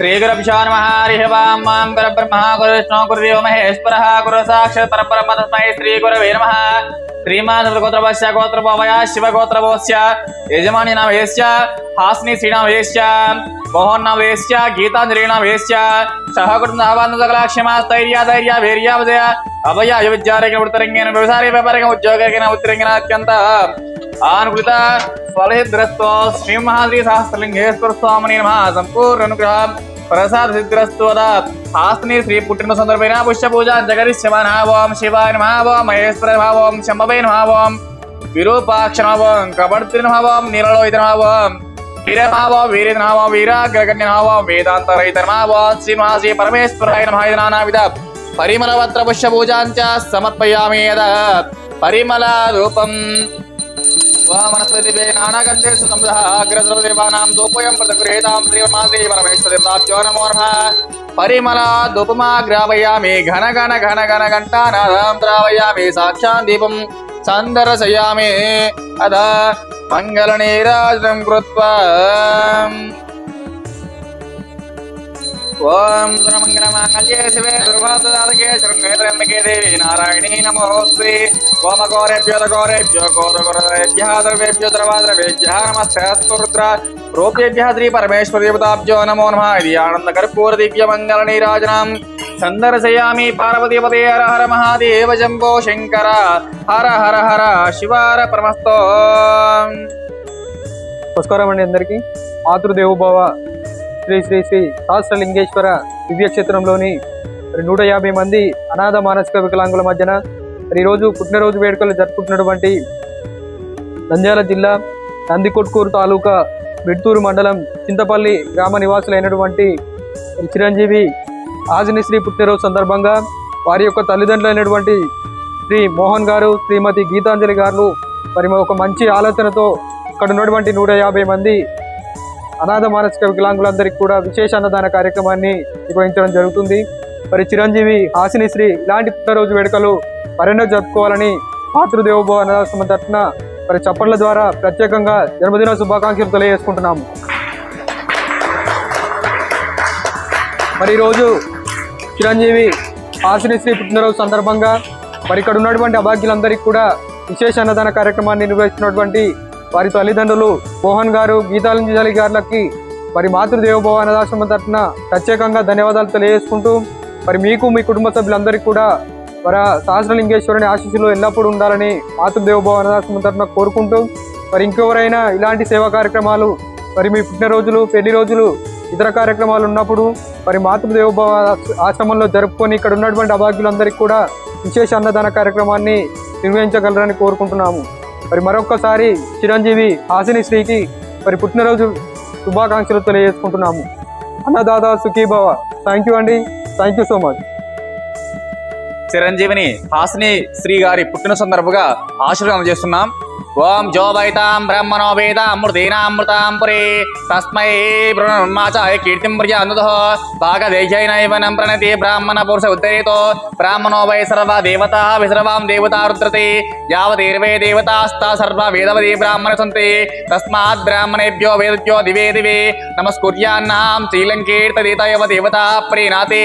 శ్రీగురభిషో నమ. హరిహవాం మాం పరబ్రహ్మ. గురు విష్ణు గురుదేవ మహేశ్వర గురు సాక్షాత్ పరబ్రహ్మ తస్మై శ్రీ గురవే నమ. శ్రీమాన్ గోత్రవశ్య గోత్రభవయ శివగోత్రభోస్య యజమాని నామ వేశ్య హాస్ని శ్రీనామ వేశ్య మోహన్నామ వేశ్య గీతాంజలినామ వేశ్య సహకృతావాంతకలాక్ష్యమాస్థైర్య ధైర్య వీర్యావజయ అభయ విద్యారేఖ వృత్తరంగేన వ్యవసాయ వ్యాపారిక ఉద్యోగ అత్యంత ఆనుకృత ఫలసిద్రస్తో శ్రీ మహాద్రి సహస్రలింగేశ్వర స్వామిని నమ సంపూర్ణ అనుగ్రహం ప్రసాద సిద్ధిరస్తు హాస్తిని శ్రీ పుట్టిన సందర్భమైన పుష్య పూజ జగరిష్యమ ఓం శివాయ నమ మహేశ్వర నమ ఓం శంభవే విరూపాక్ష నమ ఓం కబర్తి నీలలోహిత నమ ఓం వీరమావో వీరి నమో వీరాగ్రగణ్య నమో వేదాంత రహిత నమో శ్రీ మహాశ్రీ పరమేశ్వరాయ నమ ఇది నానావిధ పరిమళవత్ర పుష్య పూజాంచ సమర్పయామి యద పరిమళ రూపం వనస్పతిభే నానాగంధేషు సంబుధः దూపయం ప్రతగృహేతాం శ్రీమాశ్రీ పరమేశ్వరదేవతాభ్యో నమో పరిమళ ధూపమా గ్రావయామి ఘన ఘన ఘన ఘన ఘంటానాదం ద్రావయామి సాక్షాన్ దీపం సందర్శయామి అద మంగళనీరాజనం కృత్వా ఓం సురమంగళమాంగళ్యే శివే దుర్వాసదాతకే శృంగేత్రయంబకే దేవి నారాయణీ నమోస్త్రీ ఓమఘోరేభ్యో ఘోరేభ్యో ఘోరఘోరేభ్య ద్రవేభ్యో ద్రవాద్రవేభ్య నమస్తే అస్తు రూపేభ్య శ్రీ పరమేశ్వర దేవతాభ్యో నమో నమ. ఇది ఆనంద కర్పూర దివ్య మంగళ నీరాజనం. సందర్శయామి పార్వతీపతే హర హర మహాదేవ జంబో శంకర. హర హర హర శివార పరమస్తో. నమస్కారం అండి అందరికీ. మాతృదేవోభవ శ్రీ శ్రీ శ్రీ సహస్రలింగేశ్వర దివ్యక్షేత్రంలోని నూట యాభై మంది అనాథ మానసిక వికలాంగుల మధ్యన ఈరోజు పుట్టినరోజు వేడుకలు జరుపుకుంటున్నటువంటి నంద్యాల జిల్లా నందికొట్కూరు తాలూకా విడ్తూరు మండలం చింతపల్లి గ్రామ నివాసులైనటువంటి చిరంజీవి ఆజని శ్రీ పుట్టినరోజు సందర్భంగా వారి యొక్క తల్లిదండ్రులైనటువంటి శ్రీ మోహన్ గారు శ్రీమతి గీతాంజలి గారు మరి ఒక మంచి ఆలోచనతో ఇక్కడ ఉన్నటువంటి నూట యాభై మంది అనాథ మానసిక వికలాంగులందరికీ కూడా విశేష అన్నదాన కార్యక్రమాన్ని నిర్వహించడం జరుగుతుంది. మరి చిరంజీవి హాసిని శ్రీ ఇలాంటి పుట్టినరోజు వేడుకలు మరెన్నో జరుపుకోవాలని మాతృదేవోభవ అన్నదాశ్రమం తరఫున మరి చప్పట్ల ద్వారా ప్రత్యేకంగా జన్మదిన శుభాకాంక్షలు తెలియజేసుకుంటున్నాము. మరి ఈరోజు చిరంజీవి హాసిని శ్రీ పుట్టినరోజు సందర్భంగా మరి ఇక్కడ ఉన్నటువంటి అభాగ్యులందరికీ కూడా విశేష అన్నదాన కార్యక్రమాన్ని నిర్వహిస్తున్నటువంటి వారి తల్లిదండ్రులు మోహన్ గారు గీతాలంజలి గారులకి మరి మాతృదేవోభవ అన్నదాశ్రమం తరఫున ప్రత్యేకంగా ధన్యవాదాలు తెలియజేసుకుంటూ మరి మీకు మీ కుటుంబ సభ్యులందరికీ కూడా మరి సహస్రలింగేశ్వరుని ఆశీస్సులు ఎల్లప్పుడూ ఉండాలని మాతృదేవభవ అన్నదాశ్రమం తరఫున కోరుకుంటూ మరి ఇంకెవరైనా ఇలాంటి సేవా కార్యక్రమాలు మరి మీ పుట్టినరోజులు పెళ్ళి రోజులు ఇతర కార్యక్రమాలు ఉన్నప్పుడు మరి మాతృదేవభవ ఆశ్రమంలో జరుపుకొని ఇక్కడ ఉన్నటువంటి అభాగ్యులందరికీ కూడా విశేష అన్నదాన కార్యక్రమాన్ని నిర్వహించగలరని కోరుకుంటున్నాము. మరి మరొక్కసారి చిరంజీవి హాసిని శ్రీకి మరి పుట్టినరోజు శుభాకాంక్షలు తెలియజేసుకుంటున్నాము. అన్నదాదా సుఖీభవ. థ్యాంక్ యూ అండి. థ్యాంక్ యూ సో మచ్ చిరంజీవిని హాసిని శ్రీ గారి పుట్టిన సందర్భంగా ఆశీర్వాదం చేస్తున్నాం. ఓం జోవైతాం బ్రహ్మణో వేదామృతీనామృతాం పురే. తస్మై బ్రహ్మాచాయ కీర్తిం ప్రియ అనుదో భాగదేశైనైవనం ప్రణతి బ్రాహ్మణ పురుష ఉత్తరేతో బ్రాహ్మణో వై సర్వ దేవత విసర్వాం దేవతా రుద్రతే. యావదేర్వే దేవతాస్తా సర్వ వేదవతి బ్రాహ్మణ సంతి. తస్మాత్ బ్రాహ్మణేభ్యో వేదభ్యో దివే దివే. నమస్కూర్యాన్నాం నమస్కుర్యాన్నాం శ్రీలంకేర్తదేతయవ దేవతా ప్రేనాతే